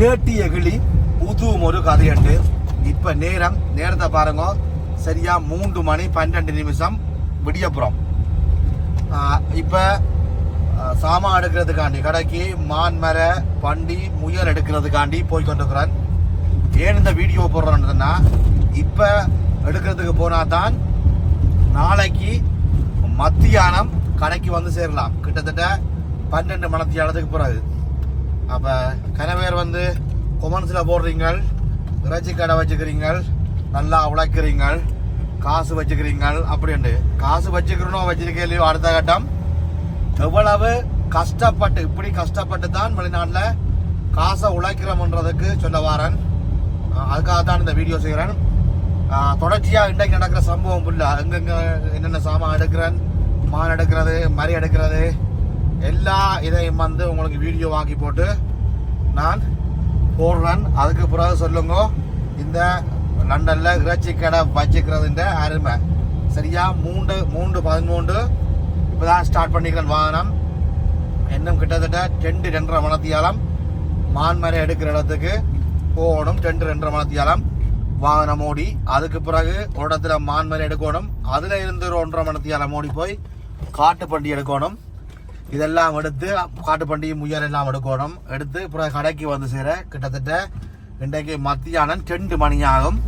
கேட்டிய கிளி புதுவும் ஒரு கதையண்டு. இப்போ நேரம் நேரத்தை பாருங்க. சரியா மூன்று மணி பன்னெண்டு நிமிஷம் விடியப்புறம். இப்போ சாமான் எடுக்கிறதுக்காண்டி கடைக்கு மான் மர பண்டி முயல் எடுக்கிறதுக்காண்டி போய் கொண்டிருக்கிறேன். ஏன் இந்த வீடியோ போடுறேன்னா இப்போ எடுக்கிறதுக்கு போனால் தான் நாளைக்கு மத்தியானம் கடைக்கு வந்து சேரலாம். கிட்டத்தட்ட பன்னெண்டு மணத்தியானத்துக்கு பிறகு அப்போ கனவேர் வந்து கொமன்ஸில் போடுறீங்க இறைச்சி கடை வச்சுக்கிறீங்க நல்லா உழைக்கிறீங்க காசு வச்சுக்கிறீங்க அப்படின்ட்டு காசு வச்சுக்கிறனோ வச்சிருக்கலையோ அடுத்த கட்டம் எவ்வளவு கஷ்டப்பட்டு இப்படி கஷ்டப்பட்டு தான் வெளிநாட்டில் காசை உழைக்கிறோம்ன்றதுக்கு சொல்ல வாரன். அதுக்காக தான் இந்த வீடியோ செய்கிறேன் தொடர்ச்சியாக இன்றைக்கு நடக்கிற சம்பவம் புல்ல. எங்கெங்கே என்னென்ன சாமான் எடுக்கிறேன் மான் எடுக்கிறது மறி எடுக்கிறது எல்லா இதையும் வந்து உங்களுக்கு வீடியோ வாங்கி போட்டு நான் போடுறேன். அதுக்கு பிறகு சொல்லுங்க இந்த லண்டனில் இறைச்சி கடை வச்சுக்கிறதுன்ற அருமை. சரியா? மூன்று மூன்று பதிமூன்று. இப்போதான் ஸ்டார்ட் பண்ணிக்கிறேன் வாகனம். இன்னும் கிட்டத்தட்ட ரெண்டு ரெண்டரை மணத்தியாலம் மான்மரை எடுக்கிற இடத்துக்கு போகணும் ரெண்டு ரெண்டரை மணத்தியாலம் வாகனம் ஓடி அதுக்கு பிறகு ஒரு இடத்துல மான்மரை எடுக்கணும். அதில் இருந்து ஒன்றரை மணத்தியாலம் ஓடி போய் காட்டு பண்டி எடுக்கணும். இதெல்லாம் எடுத்து காட்டு பண்டிகை முயல் எல்லாம் எடுக்கணும். எடுத்து அப்புறம் கடைக்கு வந்து சேர கிட்டத்தட்ட இன்றைக்கு மத்தியானம் ரெண்டு மணி ஆகும்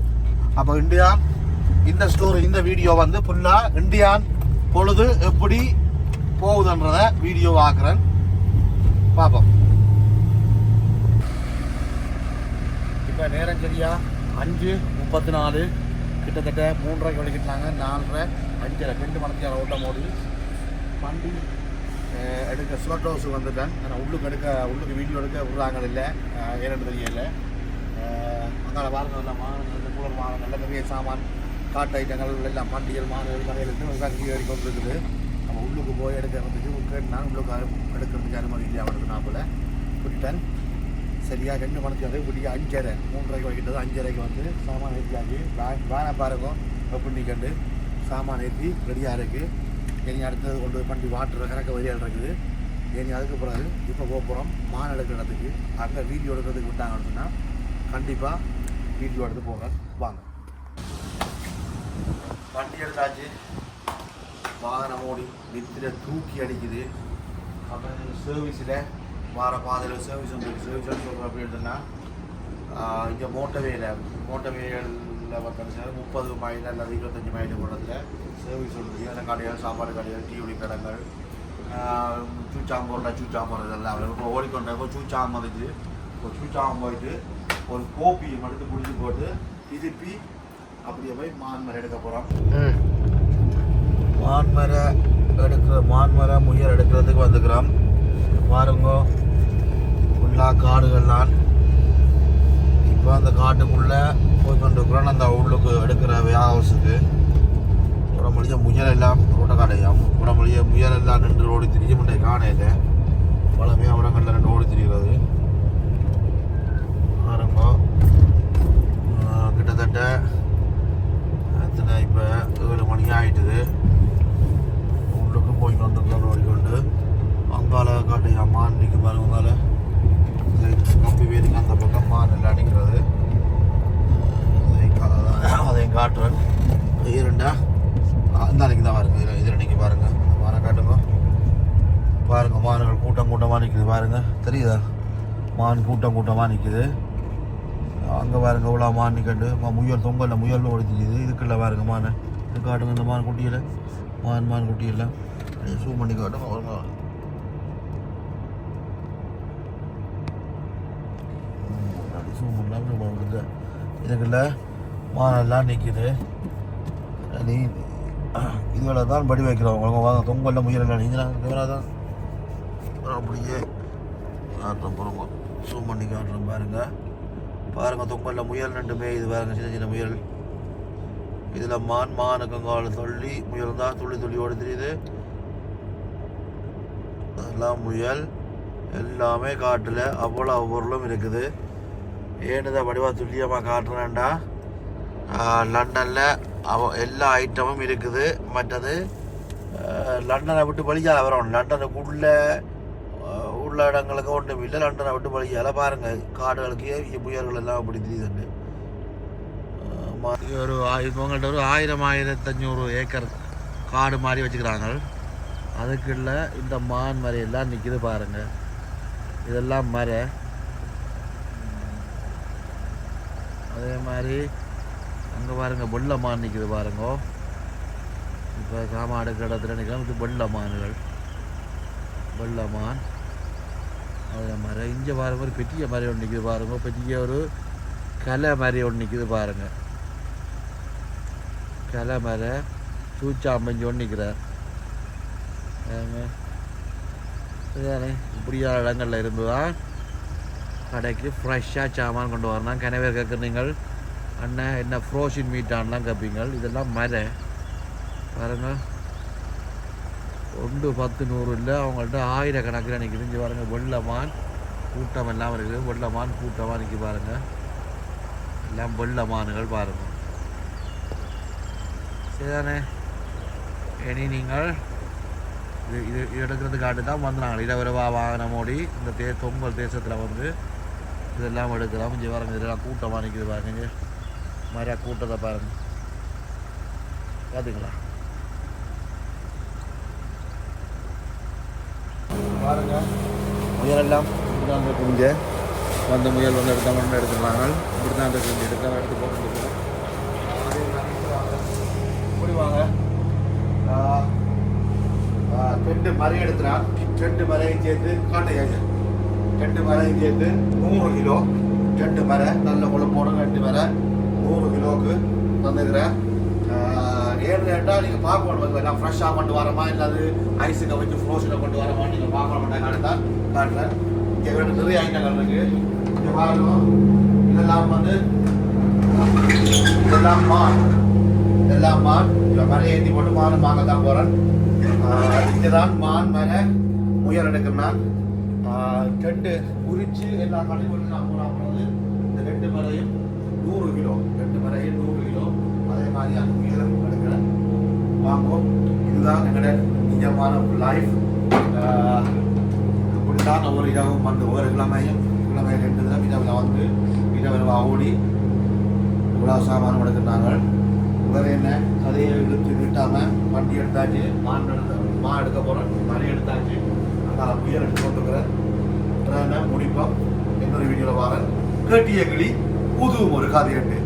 அப்போ இந்தியா இந்த ஸ்டோரி இந்த வீடியோ வந்து ஃபுல்லாக இந்தியான் பொழுது எப்படி போகுதுன்றத வீடியோ ஆக்குறேன். பார்ப்போம். இப்போ நேரம் சரியா? அஞ்சு முப்பத்தி நாலு கிட்டத்தட்ட மூன்றரை வலிக்கிட்டாங்க நாலரை அஞ்சரை. ரெண்டு மணிக்கு ஓட்டம் ஓடி வண்டி எடுக்க ஸ்லோட் ஹவுஸ் வந்துட்டேன். ஆனால் உள்ளுக்கு எடுக்க உள்ளுக்கு வீட்டில் எடுக்க விடுறாங்க இல்லை. ஏன்னு தெரியல. அங்கால வாரங்கள் எல்லாம் மானங்கள் இந்த கூலர் மானங்கள்ல நிறைய சாமான் காட்டு ஐட்டங்கள் எல்லாம் பண்டிகை மானங்கள் கடையில் இருந்து அங்கே ஏறி கொண்டு இருக்குது நம்ம உள்ளுக்கு போய் எடுக்கிறதுக்கு கேட்டு நான் உள்ளுக்கு எடுக்கிறதுக்கு அனுமதி இல்லையா அவனுக்கு நான் போல. விட்டேன் சரியாக ரெண்டு மணிக்கு வந்து விடிய அஞ்சரை மூன்றரைக்கு வைக்கிட்டது அஞ்சரைக்கு வந்து சாமான் ஏற்றியாச்சு வேன் வேனை பாருங்க. எப்படி நிற்கண்டு சாமான் ஏற்றி ரெடியாக இருக்குது இனி அடுத்தது கொண்டு போய் பண்டி வாட்டர் கணக்க வரியால் இருக்குது. இனி அதுக்கு பிறகு இப்போ கோபுரம் மான் எடுக்கிற இடத்துக்கு. அங்கே வீடியோ எடுக்கிறதுக்கு விட்டாங்கன்னு சொன்னால் கண்டிப்பாக வீடியோ எடுத்து போகிறேன் வாங்க. வண்டி எடுத்தாச்சு. வாகனம் ஓடி நித்திர தூக்கி அடிக்குது. அப்புறம் சர்வீஸில் வார பாதையில் சர்வீஸ் வந்து சர்வீஸ் சொல்கிறோம் அப்படின்னு சொன்னால் இங்கே மோட்டவேல பார்த்தீங்கன்னா முப்பது மைல் அல்லது இருபத்தஞ்சி மைல் போடுறதுல சர்வீஸ் இருக்குது ஏன்னா கடைகள் சாப்பாடு கடைகள் டீ கடைகள் சூச்சாம்பூரில் சூச்சாம்பூர் இதெல்லாம் இப்போ ஓடிக்கொண்டப்போ சூச்சாம் வந்துச்சு ஒரு சூச்சாம் போயிட்டு ஒரு கோப்பியை மட்டும் குடிச்சு போட்டு திருப்பி அப்படியே போய் மான்மரை எடுக்க போகிறோம் மான்மரை எடுக்கிற மான்மரை முயல் எடுக்கிறதுக்கு வந்துக்கிறோம் பாருங்க ஃபுல்லாக காடுகள்லாம். இப்போ அந்த காட்டுக்குள்ளே போய் கொண்டிருக்கிறோம் அந்த உள்ளுக்கு எடுக்கிற ஹவுஸுக்கு உடம்புலிய முயல் எல்லாம் ரோட்ட காடையாம் உடம்புலிய முயல் எல்லாம் நின்று ஓடி திரிஞ்சு முட்டை காணையில் பழமையாக உடங்கள்ல ரெண்டு ஓடி திரிகிறது பாருங்க ஆஹ் கிட்டத்தட்ட எத்தனை இப்போ ஏழு மணி ஆயிட்டுது உள்ளுக்கு போய் கொண்டிருக்கிறோம் ஓடிக்கொண்டு அங்கால காட்டையா மான் நிற்க பாருங்க அங்கால இது கம்பி வேதிக்கு அந்த பக்கம் மான் எல்லாம் அடிக்கிறது அதை கா- அதையும் காட்டுறேன் இரண்டா அந்த அன்னைக்கு தான் பாருங்க இது இது அன்னைக்கு பாருங்க மானை காட்டுங்க பாருங்க மான்கள் கூட்டம் கூட்டமாக நிற்கிது பாருங்க. தெரியுதா? மான் கூட்டம் கூட்டமாக நிற்கிது அங்கே பாருங்க இவ்வளோ மான் நிற்கண்டு முயல் தொங்கல்ல முயல் ஓடிச்சிக்குது இதுக்குள்ள பாருங்க மானை. இது காட்டுங்க இந்த மான் குட்டியில். மான் மான் குட்டியில். சூம் பண்ணி காட்டுங்க வருங்க சூம் பண்ணலாம் இதுக்குள்ள மானெல்லாம் நிற்கிது நீ இதுகளை தான் படி வைக்கிறோம் உங்களுக்கு வாங்க தொங்கல்ல முயல் நீங்களா தான் அப்படியே காட்டுறோம் பொறுங்க ஜூம் பண்ணி காட்டுறோம் பாருங்க. பாருங்கள் தொங்கல்ல முயல் ரெண்டுமே. இது பாருங்க சின்ன சின்ன முயல். இதில் மான் மானுக்கங்கால துள்ளி முயல் தான் துள்ளி துள்ளி ஓடி தெரியுது? அதெல்லாம் முயல். எல்லாமே காட்டில் அவ்வளோ பொருளும் இருக்குது. ஏனுதான் வடிவா துல்லியமாக காட்டுறேன்டா. லண்டனில் அவ எல்லா ஐட்டமும் இருக்குது. மற்றது லண்டனை விட்டு வெளியால் வரணும் லண்டனுக்குள்ளே உள்ள இடங்களுக்கு ஒன்றும் இல்லை. லண்டனை விட்டு வழியால் பாருங்கள் காடுகளுக்கு ஏவிய புயல்கள் எல்லாம் அப்படி தெரியுதுண்டு ஒரு இவங்கள்ட்ட ஒரு ஆயிரம் ஆயிரத்தஞ்சூறு ஏக்கர் காடு மாதிரி வச்சுக்கிறாங்க. அதுக்குள்ள இந்த மான் மரம் நிற்கிது பாருங்கள் இதெல்லாம் மர. அதே மாதிரி அங்கே பாருங்கள் வெள்ள மான் நிற்கிது பாருங்க. இப்போ காமாடு இடத்துல நிற்கிறோம் இது வெள்ள மான்கள் அதே மாதிரி இங்கே பாருங்க ஒரு பெரிய மாதிரி ஒன்று நிற்கிது பாருங்க. பெரிய ஒரு கலை மாதிரி ஒன்று நிற்கிது பாருங்க. கலை மர சூச்சாம்பஞ்சு ஒன்று நிற்கிறார் இதுதானே இப்படியான இடங்கள்ல இருந்து தான் கடைக்கு ஃப்ரெஷ்ஷாக சாமான் கொண்டு வரணும். கனவே கேட்குறீங்கள் அண்ணன் என்ன ஃப்ரோஷின் மீட்டான்லாம் கேட்பீங்கள். இதெல்லாம் மர பாருங்க. ஒன்று பத்து நூறு இல்லை. அவங்கள்ட்ட ஆயிரக்கணக்கில் நிற்கிது இங்கே பாருங்கள் வெள்ளமான் கூட்டம் எல்லாம் இருக்குது. வெள்ளமான் கூட்டமாக நிற்கி பாருங்க. எல்லாம் வெள்ளமான்கள் பாருங்கள் சரிதானே? இனி நீங்கள் இது இது இது எடுக்கிறதுக்காட்டு தான் வந்தாங்க நாங்கள் இடவிரவா வாகனம் ஓடி இந்த தே தொங்கல் தேசத்தில் வந்து இதெல்லாம் எடுக்கலாம் இங்கே பாருங்க இதெல்லாம் கூட்டமாக நிற்கிது பாருங்க. இங்கே கூட்டத்தை பாருங்கள் பார்த்தீங்களா பாருங்க. முயலெல்லாம் இப்படி தான் வந்த முயல் வந்து எடுத்த மண்ணை எடுத்துக்கிறாங்க இப்படி தான் இருக்கு எடுத்த எடுத்து போட்டு முடிவாங்க ரெண்டு மறை எடுத்துறான். ரெண்டு மரையும் சேர்த்து காட்டையாங்க ரெண்டு மரையும் சேர்த்து நூறு கிலோ. ரெண்டு மரம் நல்ல குழப்போட ரெண்டு மரம் நூறு கிலோவுக்கு தந்துக்கிறேன் ஏழு கேட்டால் நீங்கள் பார்க்கணும் எல்லாம் ஃப்ரெஷ்ஷாக கொண்டு வரமா? இல்லாது ஐஸுக்கு வச்சு ஃப்ரோஷனில் கொண்டு வரமா? நீங்கள் பார்க்க மாட்டாங்க தான் காட்டுறேன்? இங்கே வேணும் நிறைய ஐட்டங்கள் இருக்குது இங்கே பாருங்க இதெல்லாம் வந்து இதெல்லாம் மான். இதெல்லாம் மான். இதில் மலை ஏற்றி போட்டு மான் வாங்க தான் போகிறேன் இதுதான் மான் மேலே உயர் எடுக்கிறேன் ரெண்டு குறிச்சு எல்லா கடைகளும் நான் போனால் போனது இந்த ரெண்டு மலையும் நூறு கிலோ. ரெண்டு மலையும் நூறு கிலோ. அதே மாதிரி அந்த உயரம் எடுக்கிறேன். பார்ப்போம் இதுதான் எங்களோட நிஜமான லைஃப் இப்படித்தான் ஒரு இடமும் வந்து ஒவ்வொரு கிழமையும் கிழமை ரெண்டு தினம் இரவில் வந்து இரவில் ஓடி இவ்வளோ சாமான் எடுக்கிறாங்க வேறு என்ன கதையை இழுத்து நீட்டாமல் வண்டி எடுத்தாச்சு மான் எடுத்த மா எடுக்க போகிறேன் மணி எடுத்தாச்சு. அதனால் புயல் எடுத்து கொண்டுக்கிறேன் முடிப்போம். இன்னொரு வீடியோவில் வரேன். கேட்டிய கிளி புது ஒரு கதை ரெண்டு